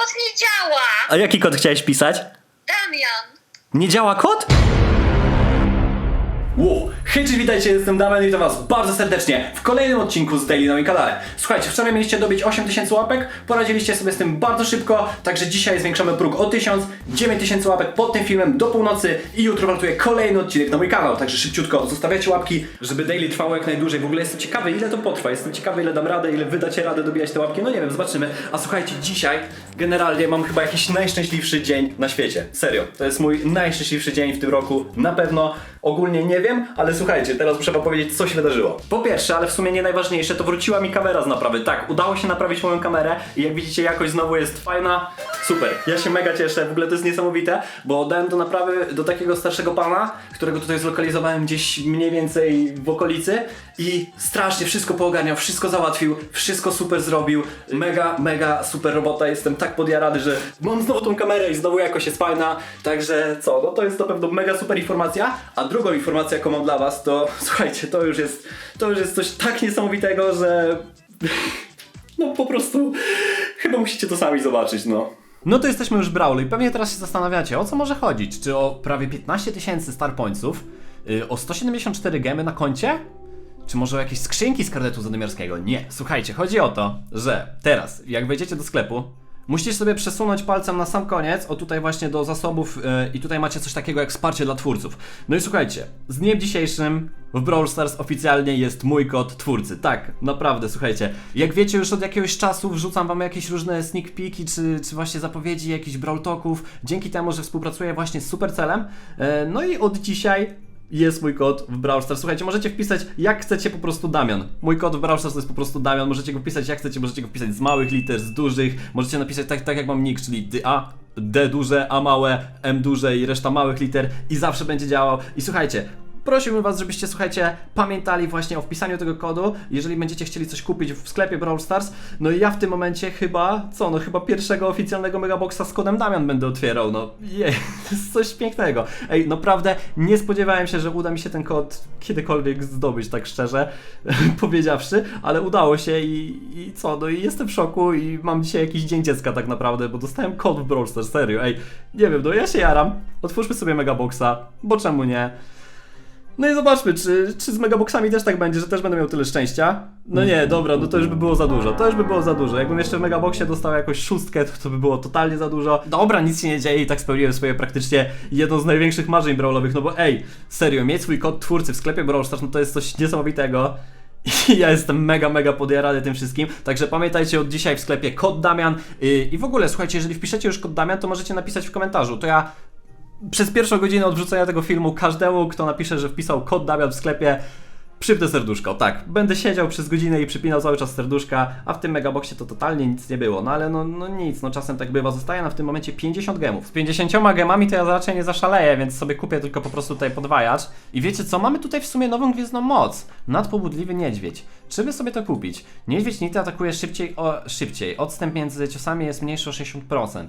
kod nie działa! A jaki kod chciałeś pisać? Damian! Nie działa kod? Wow, hej, cześć, witajcie, jestem Damian i witam was bardzo serdecznie w kolejnym odcinku z Daily na moim kanale. Słuchajcie, wczoraj mieliście dobić 8000 łapek, poradziliście sobie z tym bardzo szybko, także dzisiaj zwiększamy próg o 1000, 9000 łapek pod tym filmem do północy i jutro wartuje kolejny odcinek na mój kanał, także szybciutko zostawiacie łapki, żeby Daily trwało jak najdłużej. W ogóle jestem ciekawy, ile to potrwa, jestem ciekawy, ile dam radę, ile wydacie radę dobijać te łapki, no nie wiem, zobaczymy. A słuchajcie, dzisiaj generalnie mam chyba jakiś najszczęśliwszy dzień na świecie. Serio, to jest mój najszczęśliwszy dzień w tym roku, na pewno. Ogólnie nie wiem, ale słuchajcie, teraz muszę wam powiedzieć, co się wydarzyło. Po pierwsze, ale w sumie nie najważniejsze, to wróciła mi kamera z naprawy. Tak, udało się naprawić moją kamerę i jak widzicie, jakość znowu jest fajna. Super, ja się mega cieszę, w ogóle to jest niesamowite, bo dałem do naprawy do takiego starszego pana, którego tutaj zlokalizowałem gdzieś mniej więcej w okolicy i strasznie wszystko poogarniał, wszystko załatwił, wszystko super zrobił. Mega, mega super robota, jestem tak podjarany, że mam znowu tą kamerę i znowu jakość jest fajna, także co, no to jest na pewno mega super informacja, a drugą informację jaką mam dla was to, słuchajcie, to już jest, to już jest coś tak niesamowitego, że no po prostu chyba musicie to sami zobaczyć, no. No to jesteśmy już Brawlu i pewnie teraz się zastanawiacie, o co może chodzić? Czy o prawie 15 tysięcy star pointsów, yy, o 174 gemy na koncie? Czy może o jakieś skrzynki z karnetu zadymiarskiego? Nie, słuchajcie, chodzi o to, że teraz, jak wejdziecie do sklepu, musicie sobie przesunąć palcem na sam koniec, o tutaj właśnie do zasobów yy, i tutaj macie coś takiego jak wsparcie dla twórców. No i słuchajcie, z dniem dzisiejszym w Brawl Stars oficjalnie jest mój kod twórcy. Tak, naprawdę, słuchajcie. Jak wiecie, już od jakiegoś czasu wrzucam wam jakieś różne sneak peeki, czy, czy właśnie zapowiedzi jakichś Brawl Talków, dzięki temu, że współpracuję właśnie z Supercelem. E, no i od dzisiaj jest mój kod w Brawl Stars. Słuchajcie, możecie wpisać jak chcecie po prostu Damian. Mój kod w Brawl Stars to jest po prostu Damian. Możecie go wpisać jak chcecie, możecie go wpisać z małych liter, z dużych. Możecie napisać tak, tak jak mam nick, czyli D, A, D duże, A małe, M duże i reszta małych liter i zawsze będzie działał. I słuchajcie, Prosiłbym Was, żebyście, słuchajcie, pamiętali właśnie o wpisaniu tego kodu, jeżeli będziecie chcieli coś kupić w sklepie Brawl Stars. No i ja w tym momencie chyba, co, no chyba pierwszego oficjalnego megaboxa z kodem Damian będę otwierał, no jej, jest coś pięknego. Ej, naprawdę nie spodziewałem się, że uda mi się ten kod kiedykolwiek zdobyć, tak szczerze powiedziawszy, ale udało się i, i co, no i jestem w szoku i mam dzisiaj jakiś dzień dziecka tak naprawdę, bo dostałem kod w Brawl Stars, serio, ej, nie wiem, no ja się jaram, otwórzmy sobie megaboxa, bo czemu nie? No i zobaczmy, czy, czy z megaboxami też tak będzie, że też będę miał tyle szczęścia. No nie, dobra, no to już by było za dużo. To już by było za dużo. Jakbym jeszcze w megaboxie dostał jakąś szóstkę, to, to by było totalnie za dużo. Dobra, nic się nie dzieje i tak spełniłem swoje praktycznie jedno z największych marzeń brawlowych, no bo ej, serio, mieć swój kod twórcy w sklepie Brawl Stars, no to jest coś niesamowitego. I ja jestem mega, mega podjarany tym wszystkim. Także pamiętajcie od dzisiaj w sklepie kod Damian. Yy, I w ogóle, słuchajcie, jeżeli wpiszecie już kod Damian, to możecie napisać w komentarzu. To ja przez pierwszą godzinę odwrzucenia tego filmu każdemu, kto napisze, że wpisał kod Damian w sklepie, przypnę serduszko. Tak, będę siedział przez godzinę i przypinał cały czas serduszka, a w tym megaboxie to totalnie nic nie było. No ale no, no nic, no czasem tak bywa. Zostaje nam w tym momencie 50 gemów. Z 50 gemami to ja raczej nie zaszaleję, więc sobie kupię tylko po prostu tutaj podwajacz. I wiecie co, mamy tutaj w sumie nową gwiezdną moc. Nadpobudliwy niedźwiedź. Czy by sobie to kupić? Niedźwiedź nigdy atakuje szybciej, o, szybciej. Odstęp między ciosami jest mniejszy o 60%.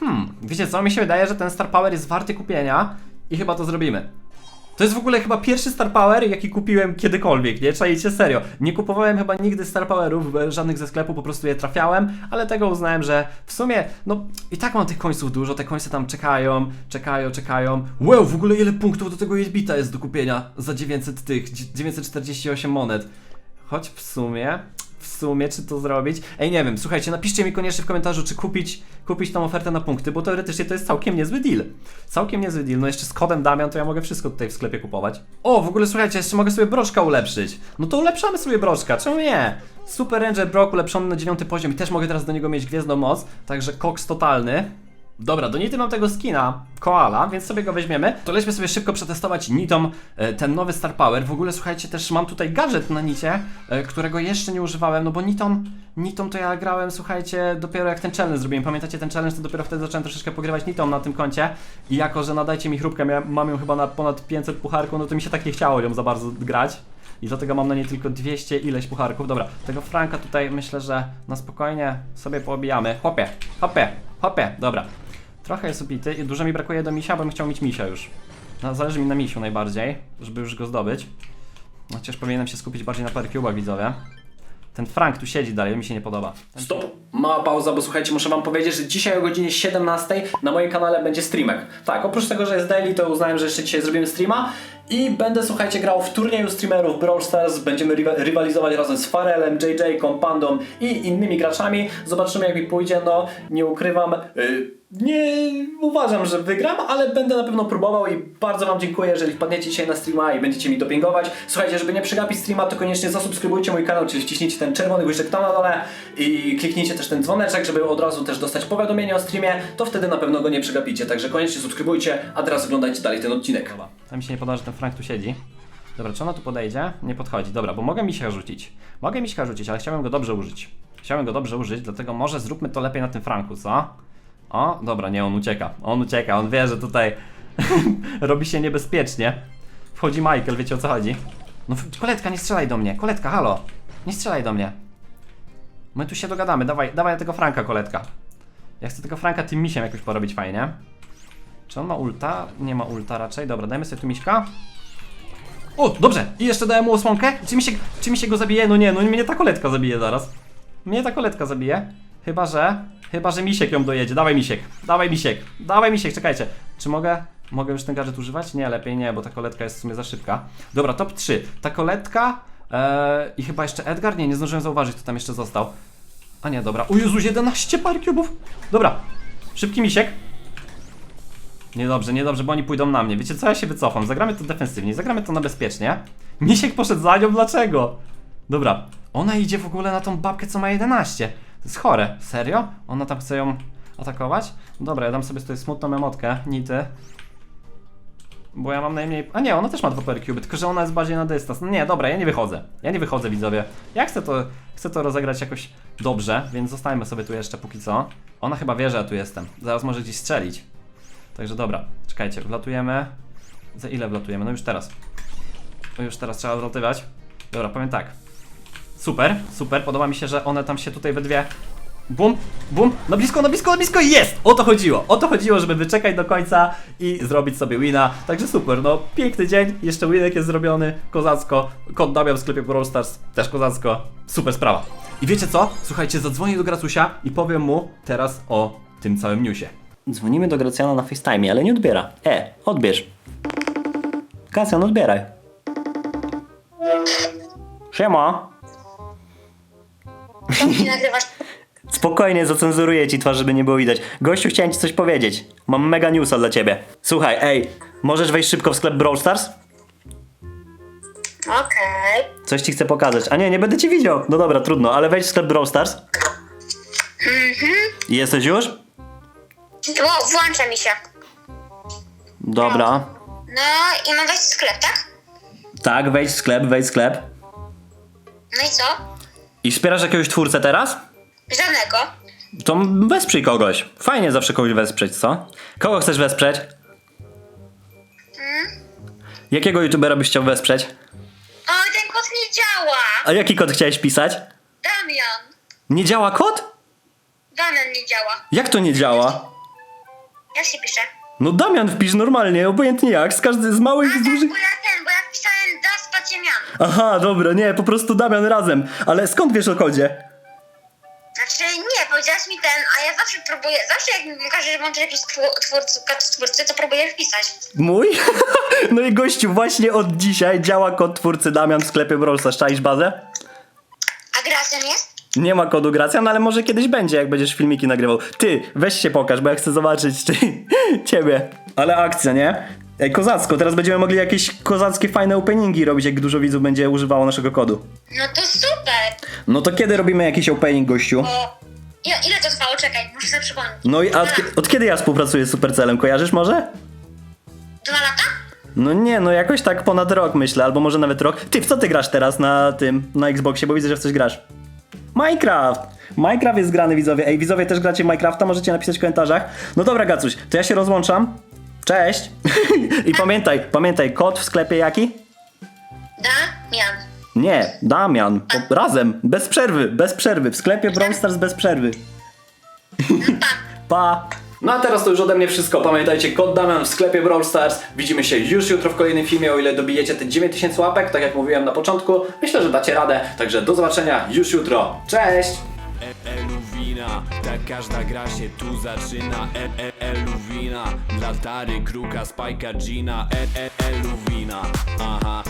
Hmm, wiecie co, mi się wydaje, że ten Star Power jest warty kupienia i chyba to zrobimy. To jest w ogóle chyba pierwszy Star Power, jaki kupiłem kiedykolwiek, nie? Czajcie serio. Nie kupowałem chyba nigdy Star Powerów, żadnych ze sklepu, po prostu je trafiałem, ale tego uznałem, że w sumie, no i tak mam tych końców dużo, te końce tam czekają, czekają, czekają. Wow, w ogóle ile punktów do tego Jedbita jest do kupienia za 900 tych, 948 monet. Choć w sumie, sumie, czy to zrobić? Ej, nie wiem, słuchajcie, napiszcie mi koniecznie w komentarzu, czy kupić, kupić tą ofertę na punkty, bo teoretycznie to jest całkiem niezły deal. Całkiem niezły deal, no jeszcze z kodem Damian, to ja mogę wszystko tutaj w sklepie kupować. O, w ogóle słuchajcie, jeszcze mogę sobie broczka ulepszyć. No to ulepszamy sobie broczka, czemu nie? Super Ranger Brock ulepszony na 9 poziom i też mogę teraz do niego mieć gwiezdną moc, także koks totalny. Dobra, do Nity mam tego skina, Koala, więc sobie go weźmiemy. To lećmy sobie szybko przetestować Nitą e, ten nowy Star Power. W ogóle słuchajcie, też mam tutaj gadżet na Nicie, e, którego jeszcze nie używałem, no bo Nitą, Nitą to ja grałem, słuchajcie, dopiero jak ten challenge zrobiłem. Pamiętacie ten challenge, to dopiero wtedy zacząłem troszeczkę pogrywać Nitą na tym koncie. I jako, że nadajcie mi chrupkę, miałem, mam ją chyba na ponad 500 pucharków, no to mi się tak nie chciało ją za bardzo grać. I dlatego mam na niej tylko 200 ileś pucharków. Dobra, tego Franka tutaj myślę, że na spokojnie sobie poobijamy. Hopie, hopie, hopie, dobra. Trochę jest ubity i dużo mi brakuje do misia, bo bym chciał mieć misia już. No, zależy mi na misiu najbardziej, żeby już go zdobyć. Chociaż powinienem się skupić bardziej na parcubach widzowie. Ten Frank tu siedzi dalej, mi się nie podoba. Stop! Mała pauza, bo słuchajcie, muszę wam powiedzieć, że dzisiaj o godzinie 17 na moim kanale będzie streamek. Tak, oprócz tego, że jest daily, to uznałem, że jeszcze dzisiaj zrobimy streama i będę, słuchajcie, grał w turnieju streamerów Brawl Stars. Będziemy rywa- rywalizować razem z Farelem, JJ, Kompandą i innymi graczami. Zobaczymy jak mi pójdzie, no nie ukrywam. Yy, nie uważam, że wygram, ale będę na pewno próbował i bardzo wam dziękuję, jeżeli wpadniecie dzisiaj na streama i będziecie mi dopingować. Słuchajcie, żeby nie przegapić streama, to koniecznie zasubskrybujcie mój kanał, czyli wciśnijcie ten czerwony guziczek tam na dole i kliknijcie też ten dzwoneczek, żeby od razu też dostać powiadomienie o streamie, to wtedy na pewno go nie przegapicie. Także koniecznie subskrybujcie, a teraz oglądajcie dalej ten odcinek. Dobra. Mi się nie podoba, że ten Frank tu siedzi. Dobra, czy ona tu podejdzie? Nie podchodzi. Dobra, bo mogę misiaka rzucić. Mogę misiaka rzucić, ale chciałbym go dobrze użyć. Chciałem go dobrze użyć, dlatego może zróbmy to lepiej na tym Franku, co? O, dobra, nie, on ucieka. On ucieka, on wie, że tutaj robi się niebezpiecznie. Wchodzi Michael, wiecie o co chodzi? No, koletka, nie strzelaj do mnie. Koletka, halo. Nie strzelaj do mnie. My tu się dogadamy, dawaj, dawaj tego Franka, koletka. Ja chcę tego Franka tym misiem jakoś porobić fajnie. Czy on ma ulta? Nie ma ulta raczej. Dobra, dajmy sobie tu miśka. O, dobrze! I jeszcze dałem mu osłonkę. Czy mi się, czy mi się go zabije? No nie, no mnie ta koletka zabije zaraz. Mnie ta koletka zabije. Chyba, że... Chyba, że misiek ją dojedzie. Dawaj misiek. Dawaj misiek. Dawaj misiek, czekajcie. Czy mogę... Mogę już ten gadżet używać? Nie, lepiej nie, bo ta koletka jest w sumie za szybka. Dobra, top 3. Ta koletka... Eee, I chyba jeszcze Edgar? Nie, nie zdążyłem zauważyć, kto tam jeszcze został. A nie, dobra. O Jezu, 11 par cubów. Dobra. Szybki misiek. Niedobrze, niedobrze, bo oni pójdą na mnie. Wiecie co, ja się wycofam. Zagramy to defensywnie, zagramy to na bezpiecznie. Misiek poszedł za nią, dlaczego? Dobra, ona idzie w ogóle na tą babkę, co ma 11. To jest chore. Serio? Ona tam chce ją atakować? Dobra, ja dam sobie tutaj smutną emotkę, nity. Bo ja mam najmniej... A nie, ona też ma 2 per cube, tylko że ona jest bardziej na dystans. No nie, dobra, ja nie wychodzę. Ja nie wychodzę, widzowie. Ja chcę to, chcę to rozegrać jakoś dobrze, więc zostańmy sobie tu jeszcze póki co. Ona chyba wie, że ja tu jestem. Zaraz może gdzieś strzelić. Także dobra, czekajcie, wlatujemy. Za ile wlatujemy? No już teraz. No już teraz trzeba wlatywać. Dobra, powiem tak. Super, super, podoba mi się, że one tam się tutaj we dwie. Bum, bum, na blisko, na blisko, na blisko jest! O to chodziło, o to chodziło, żeby wyczekać do końca i zrobić sobie wina. Także super, no piękny dzień, jeszcze winek jest zrobiony, kozacko. Kod Damian w sklepie Brawl Stars, też kozacko. Super sprawa. I wiecie co? Słuchajcie, zadzwonię do Gracusia i powiem mu teraz o tym całym newsie. Dzwonimy do Gracjana na FaceTime, ale nie odbiera. E, odbierz. Gracjan, odbieraj. Siema. Nagrywasz? Spokojnie, zacenzuruję ci twarz, żeby nie było widać. Gościu, chciałem ci coś powiedzieć. Mam mega newsa dla ciebie. Słuchaj, ej, możesz wejść szybko w sklep Brawl Stars? Okej. Coś ci chcę pokazać. A nie, nie będę ci widział. No dobra, trudno, ale wejdź w sklep Brawl Stars. Jesteś już? Wo- Włącza mi się. Dobra. No i mam wejść w sklep, tak? Tak, wejdź w sklep, wejdź w sklep. No i co? I wspierasz jakiegoś twórcę teraz? Żadnego. To wesprzyj kogoś. Fajnie zawsze kogoś wesprzeć, co? Kogo chcesz wesprzeć? Jakiego youtubera byś chciał wesprzeć? O, ten kod nie działa. A jaki kod chciałeś pisać? Damian. Nie działa kod? Damian nie działa. Jak to nie działa? Jak się pisze? No Damian wpisz normalnie, obojętnie jak, z każdy z małych, A z tak, dużych... ten. Aha, dobra, nie, po prostu Damian razem. Ale skąd wiesz o kodzie? Znaczy nie, powiedziałaś mi ten, a ja zawsze próbuję, zawsze jak mi każe włączyć jakiś twór- twórcy, kod twórcy, to próbuję wpisać. Mój? no i gościu, właśnie od dzisiaj działa kod twórcy Damian w sklepie Brawl Stars. Czaisz bazę? A Gracjan jest? Nie ma kodu Gracjan, ale może kiedyś będzie, jak będziesz filmiki nagrywał. Ty, weź się pokaż, bo ja chcę zobaczyć ty, ciebie. Ale akcja, nie? Ej, kozacko, teraz będziemy mogli jakieś kozackie, fajne openingi robić, jak dużo widzów będzie używało naszego kodu. No to super. No to kiedy robimy jakiś opening, gościu? Bo... Ile, ile to trwało? Czekaj, muszę sobie przypomnieć. No i a od, kie- od kiedy ja współpracuję z Supercelem, kojarzysz może? dwa lata? No nie, no jakoś tak ponad rok myślę, albo może nawet rok. Ty, w co ty grasz teraz na tym, na Xboxie, bo widzę, że w coś grasz. Minecraft! Minecraft jest grany, widzowie. Ej, widzowie też gracie Minecrafta, możecie napisać w komentarzach. No dobra, Gacuś, to ja się rozłączam. Cześć! I pamiętaj, pamiętaj, kod w sklepie jaki? Damian. Nie, Damian, po, razem, bez przerwy, bez przerwy, w sklepie Brawl Stars bez przerwy. Pa. Pa! No a teraz to już ode mnie wszystko. Pamiętajcie, kod Damian w sklepie Brawl Stars. Widzimy się już jutro w kolejnym filmie, o ile dobijecie te 9000 łapek, tak jak mówiłem na początku. Myślę, że dacie radę, także do zobaczenia już jutro. Cześć! Eluwina, tak każda gra się tu zaczyna e, e, Eluwina, dla Tary, Kruka, Spajka, Gina e, e, Eluwina, aha